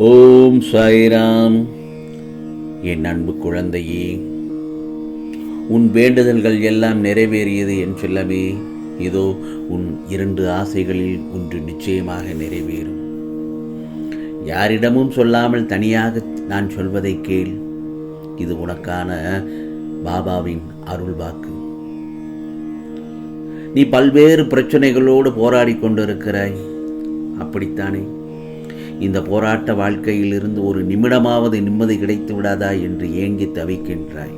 ஓம் சாய்ராம். என் அன்பு குழந்தையே உன் வேண்டுதல்கள் எல்லாம் நிறைவேறியது என் செல்லமே. இதோ உன் இரண்டு ஆசைகளில் ஒன்று நிச்சயமாக நிறைவேறும். யாரிடமும் சொல்லாமல் தனியாக நான் சொல்வதை கேள். இது உனக்கான பாபாவின் அருள் வாக்கு. நீ பல்வேறு பிரச்சனைகளோடு போராடி கொண்டிருக்கிறாய். அப்படித்தானே? இந்த போராட்ட வாழ்க்கையிலிருந்து ஒரு நிமிடமாவது நிம்மதி கிடைத்து விடாதா என்று ஏங்கி தவிக்கின்றாய்.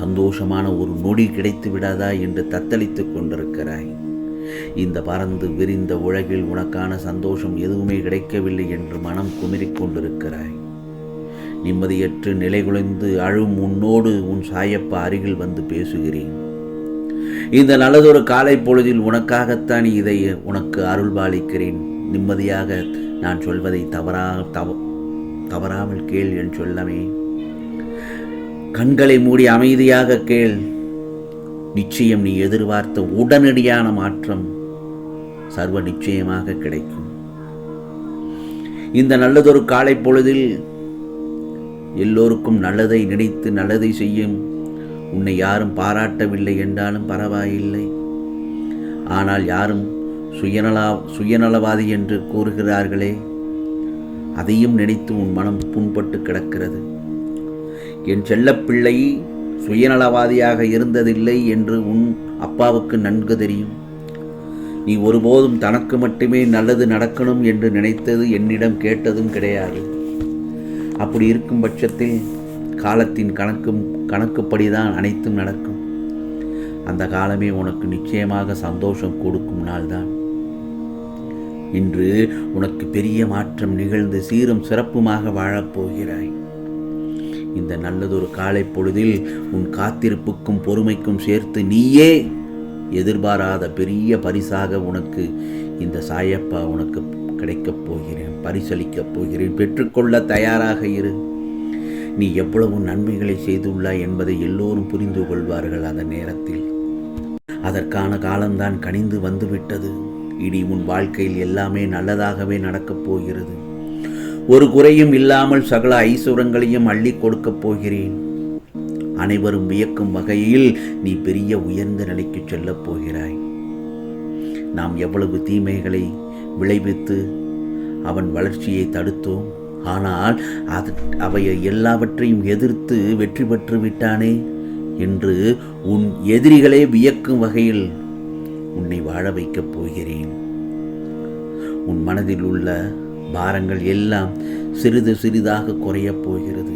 சந்தோஷமான ஒரு நொடி கிடைத்து விடாதா என்று தத்தளித்துக் கொண்டிருக்கிறாய். இந்த பறந்து விரிந்த உலகில் உனக்கான சந்தோஷம் எதுவுமே கிடைக்கவில்லை என்று மனம் குமிரிக் கொண்டிருக்கிறாய். நிம்மதியற்று நிலைகுலைந்து அழும் உன்னோடு உன் சாயப்பா அருகில் வந்து பேசுகிறேன். இந்த நல்லதொரு காலை பொழுதில் உனக்காகத்தான் இதை உனக்கு அருள்பாலிக்கிறேன். நிம்மதியாக நான் சொல்வதை தவறாக தவ தவறாமல் கேள் என் சொல்லமே. கண்களை மூடி அமைதியாக கேள். நிச்சயம் நீ எதிர்பார்த்த உடனடியான மாற்றம் சர்வ நிச்சயமாக கிடைக்கும். இந்த நல்லதொரு காலை பொழுதில் எல்லோருக்கும் நல்லதை நினைத்து நல்லதை செய்யும் உன்னை யாரும் பாராட்டவில்லை என்றாலும் பரவாயில்லை. ஆனால் யாரும் சுயநலா சுயநலவாதி என்று கூறுகிறார்களே அதையும் நினைத்து உன் மனம் புண்பட்டு கிடக்கிறது. என் செல்லப்பிள்ளை சுயநலவாதியாக இருந்ததில்லை என்று உன் அப்பாவுக்கு நன்கு தெரியும். நீ ஒருபோதும் தனக்கு மட்டுமே நல்லது நடக்கணும் என்று நினைத்தது என்னிடம் கேட்டதும் கிடையாது. அப்படி இருக்கும் பட்சத்தில் காலத்தின் கணக்கும் கணக்குப்படிதான் அனைத்தும் நடக்கும். அந்த காலமே உனக்கு நிச்சயமாக சந்தோஷம் கொடுக்கும் நாள்தான். இன்று உனக்கு பெரிய மாற்றம் நிகழ்ந்து சீரும் சிறப்புமாக வாழப்போகிறாய். இந்த நல்லதொரு காலை பொழுதில் உன் காத்திருப்புக்கும் பொறுமைக்கும் சேர்த்து நீயே எதிர்பாராத பெரிய பரிசாக உனக்கு இந்த சாயப்பா உனக்கு கிடைக்கப் போகிறேன் பரிசளிக்கப் போகிறேன் பெற்றுக்கொள்ள தயாராக இரு. நீ எவ்வளவு நன்மைகளை செய்துள்ளாய் என்பதை எல்லோரும் புரிந்து கொள்வார்கள் அந்த நேரத்தில். அதற்கான காலம்தான் கனிந்து வந்துவிட்டது. இனி உன் வாழ்க்கையில் எல்லாமே நல்லதாகவே நடக்கப் போகிறது. ஒரு குறையும் இல்லாமல் சகல ஐசுரங்களையும் அள்ளி கொடுக்கப் போகிறேன். அனைவரும் வியக்கும் வகையில் நீ பெரிய உயர்ந்த நிலைக்கு செல்லப் போகிறாய். நாம் எவ்வளவு தீமைகளை விளைவித்து அவன் வளர்ச்சியை தடுத்தோம். ஆனால் அது அவையை எல்லாவற்றையும் எதிர்த்து வெற்றி பெற்று விட்டானே என்று உன் எதிரிகளே வியக்கும் வகையில் உன்னை வாழ வைக்கப் போகிறேன். உன் மனதில் உள்ள பாரங்கள் எல்லாம் சிறிது சிறிதாக குறையப் போகிறது.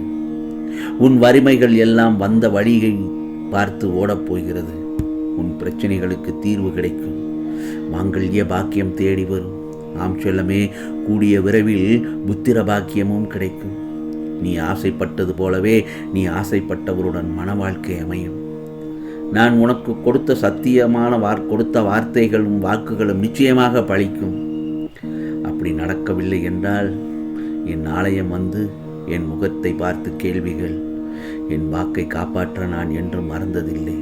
உன் வறுமைகள் எல்லாம் வந்த வழியை பார்த்து ஓடப் உன் பிரச்சனைகளுக்கு தீர்வு கிடைக்கும். மாங்கல்ய பாக்கியம் தேடி வரும். ஆம் செல்லமே கூடிய விரைவில் புத்திர பாக்கியமும் கிடைக்கும். நீ ஆசைப்பட்டது போலவே நீ ஆசைப்பட்டவருடன் மன வாழ்க்கை அமையும். நான் உனக்கு கொடுத்த சத்தியமான வார் கொடுத்த வார்த்தைகளும் வாக்குகளும் நிச்சயமாக பழிக்கும். அப்படி நடக்கவில்லை என்றால் என் ஆலயம் வந்து என் முகத்தை பார்த்து கேள்விகள் என் வாக்கை காப்பாற்ற நான் என்றும் மறந்ததில்லை.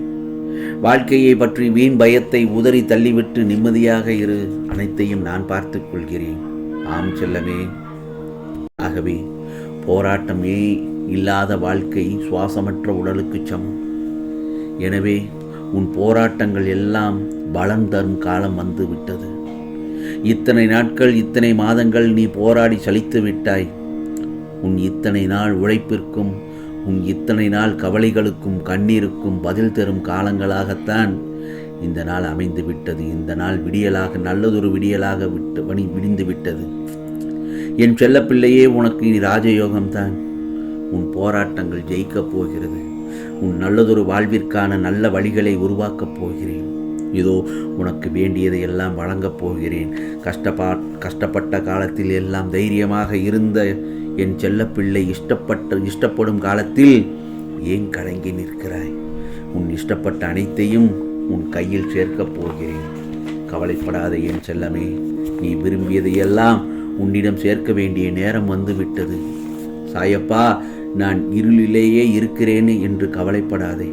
வாழ்க்கையை பற்றி வீண் பயத்தை உதறி தள்ளிவிட்டு நிம்மதியாக இரு அனைத்தையும் நான் பார்த்து கொள்கிறேன். ஆம் செல்லமே. ஆகவே போராட்டமே இல்லாத வாழ்க்கை சுவாசமற்ற உடலுக்கு சமம். எனவே உன் போராட்டங்கள் எல்லாம் பலம் தரும் காலம் வந்து விட்டது இத்தனை நாட்கள் இத்தனை மாதங்கள் நீ போராடி சலித்து விட்டாய். உன் இத்தனை நாள் உழைப்பிற்கும் உன் இத்தனை நாள் கவலைகளுக்கும் கண்ணீருக்கும் பதில் தரும் காலங்களாகத்தான் இந்த நாள் அமைந்து விட்டது. இந்த நாள் விடியலாக நல்லதொரு விடியலாக விட்டு வணி விடிந்து விட்டது. என் செல்லப்பிள்ளையே உனக்கு இனி ராஜயோகம்தான். உன் போராட்டங்கள் ஜெயிக்கப் போகிறது. உன் நல்லதொரு வாழ்விற்கான நல்ல வழிகளை உருவாக்கப் போகிறேன். இதோ உனக்கு வேண்டியதை எல்லாம் வழங்கப் போகிறேன். கஷ்டப்பா கஷ்டப்பட்ட காலத்தில் எல்லாம் தைரியமாக இருந்த என் செல்லப்பிள்ளை இஷ்டப்பட்ட இஷ்டப்படும் காலத்தில் ஏன் கலங்கி நிற்கிறாய்? உன் இஷ்டப்பட்ட அனைத்தையும் உன் கையில் சேர்க்கப் போகிறேன். கவலைப்படாத என் செல்லமே நீ விரும்பியதையெல்லாம் உன்னிடம் சேர்க்க வேண்டிய நேரம் வந்துவிட்டது. சாயப்பா நான் இருளிலேயே இருக்கிறேனே என்று கவலைப்படாதே.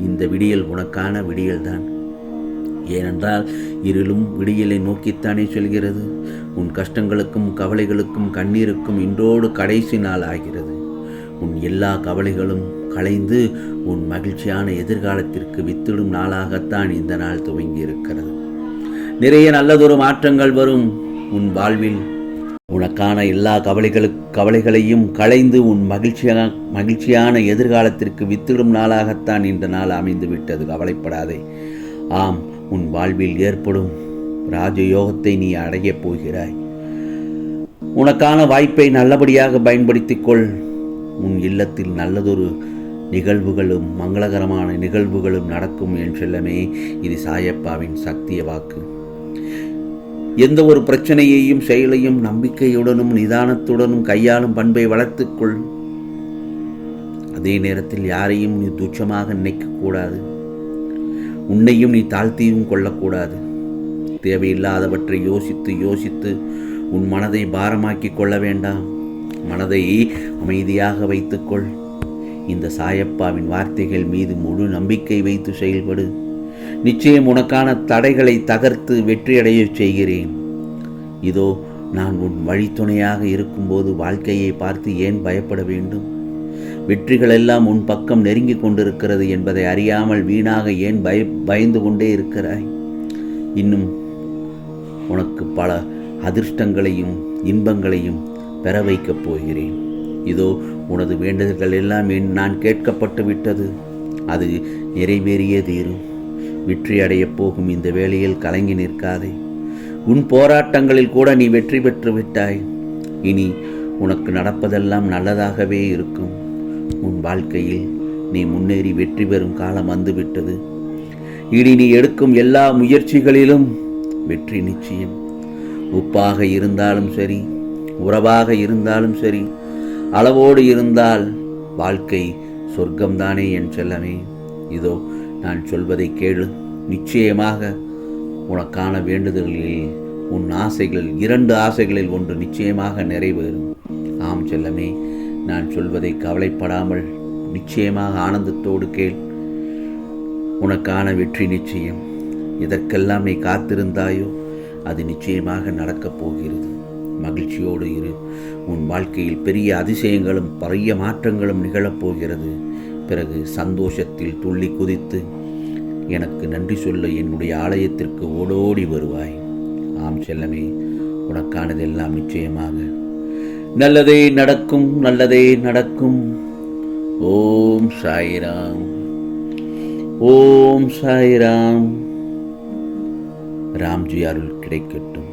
இந்த விடியல் உனக்கான விடியல்தான். ஏனென்றால் இருளும் விடியலை நோக்கித்தானே செல்கிறது. உன் கஷ்டங்களுக்கும் கவலைகளுக்கும் கண்ணீருக்கும் இன்றோடு கடைசி நாள் ஆகிறது. உன் எல்லா கவலைகளும் களைந்து உன் மகிழ்ச்சியான எதிர்காலத்திற்கு வித்திடும் நாளாகத்தான் இந்த நாள் துவங்கி இருக்கிறது நிறைய நல்லதொரு மாற்றங்கள் வரும். உன் வாழ்வில் உனக்கான எல்லா கவலைகளு கவலைகளையும் களைந்து உன் மகிழ்ச்சியான மகிழ்ச்சியான எதிர்காலத்திற்கு வித்திடும் நாளாகத்தான் இந்த நாள் அமைந்து விட்டது கவலைப்படாதே. ஆம் உன் வாழ்வில் ஏற்படும் ராஜயோகத்தை நீ அடையப் போகிறாய். உனக்கான வாய்ப்பை நல்லபடியாக பயன்படுத்திக் கொள் உன் இல்லத்தில் நல்லதொரு நிகழ்வுகளும் மங்களகரமான நிகழ்வுகளும் நடக்கும் என் செல்லமே. இது சாயப்பாவின் சக்திய வாக்கு. எந்த ஒரு பிரச்சனையையும் செயலையும் நம்பிக்கையுடனும் நிதானத்துடனும் கையாளும் பண்பை வளர்த்துக்கொள். அதே நேரத்தில் யாரையும் நீ துச்சமாக நினைக்கக்கூடாது. உன்னையும் நீ தாழ்த்தியும் கொள்ளக்கூடாது. தேவையில்லாதவற்றை யோசித்து யோசித்து உன் மனதை பாரமாக்கி கொள்ள வேண்டாம். மனதை அமைதியாக வைத்துக்கொள். இந்த சாயப்பாவின் வார்த்தைகள் மீது முழு நம்பிக்கை வைத்து செயல்படு. நிச்சயம் உனக்கான தடைகளை தகர்த்து வெற்றியடையச் செய்கிறேன். இதோ நான் உன் வழித்துணையாக இருக்கும்போது வாழ்க்கையை பார்த்து ஏன் பயப்பட வேண்டும்? வெற்றிகள் எல்லாம் உன் பக்கம் நெருங்கி கொண்டிருக்கிறது என்பதை அறியாமல் வீணாக ஏன் பய பயந்து கொண்டே இருக்கிறாய்? இன்னும் உனக்கு பல அதிர்ஷ்டங்களையும் இன்பங்களையும் பெற வைக்கப் போகிறேன். இதோ உனது வேண்டுதல்கள் எல்லாம் நான் கேட்கப்பட்டு விட்டது. அது நிறைவேறியே தீரும். வெற்றியடையப் போகும் இந்த வேளையில் கலங்கி நிற்காதே. உன் போராட்டங்களில் கூட நீ வெற்றி பெற்று விட்டாய். இனி உனக்கு நடப்பதெல்லாம் நல்லதாகவே இருக்கும். உன் வாழ்க்கையில் நீ முன்னேறி வெற்றி பெறும் காலம் வந்துவிட்டது. இனி நீ எடுக்கும் எல்லா முயற்சிகளிலும் வெற்றி நிச்சயம். உப்பாக இருந்தாலும் சரி உறவாக இருந்தாலும் சரி அளவோடு இருந்தால் வாழ்க்கை சொர்க்கம்தானே என் செல்லமே. இதோ நான் சொல்வதை கேளு. நிச்சயமாக உனக்கான வேண்டுதல்களில் உன் ஆசைகள் இரண்டு ஆசைகளில் ஒன்று நிச்சயமாக நிறைவேறும். ஆம் செல்லமே நான் சொல்வதை கவலைப்படாமல் நிச்சயமாக ஆனந்தத்தோடு கேள். உனக்கான வெற்றி நிச்சயம். எதற்கெல்லாம் நீ காத்திருந்தாயோ அது நிச்சயமாக நடக்கப் போகிறது. மகிழ்ச்சியோடு இரு. உன் வாழ்க்கையில் பெரிய அதிசயங்களும் பெரிய மாற்றங்களும் நிகழப்போகிறது பிறகு சந்தோஷத்தில் துள்ளி குதித்து எனக்கு நன்றி சொல்ல என்னுடைய ஆலயத்திற்கு ஓடோடி வருவாய். ஆம் செல்லமே உனக்கானதெல்லாம் நிச்சயமாக. நல்லதே நடக்கும் நல்லதே நடக்கும். ஓம் சாய்ராம். ஓம் சாய்ராம். ராம்ஜி அருள் கிடைக்கட்டும்.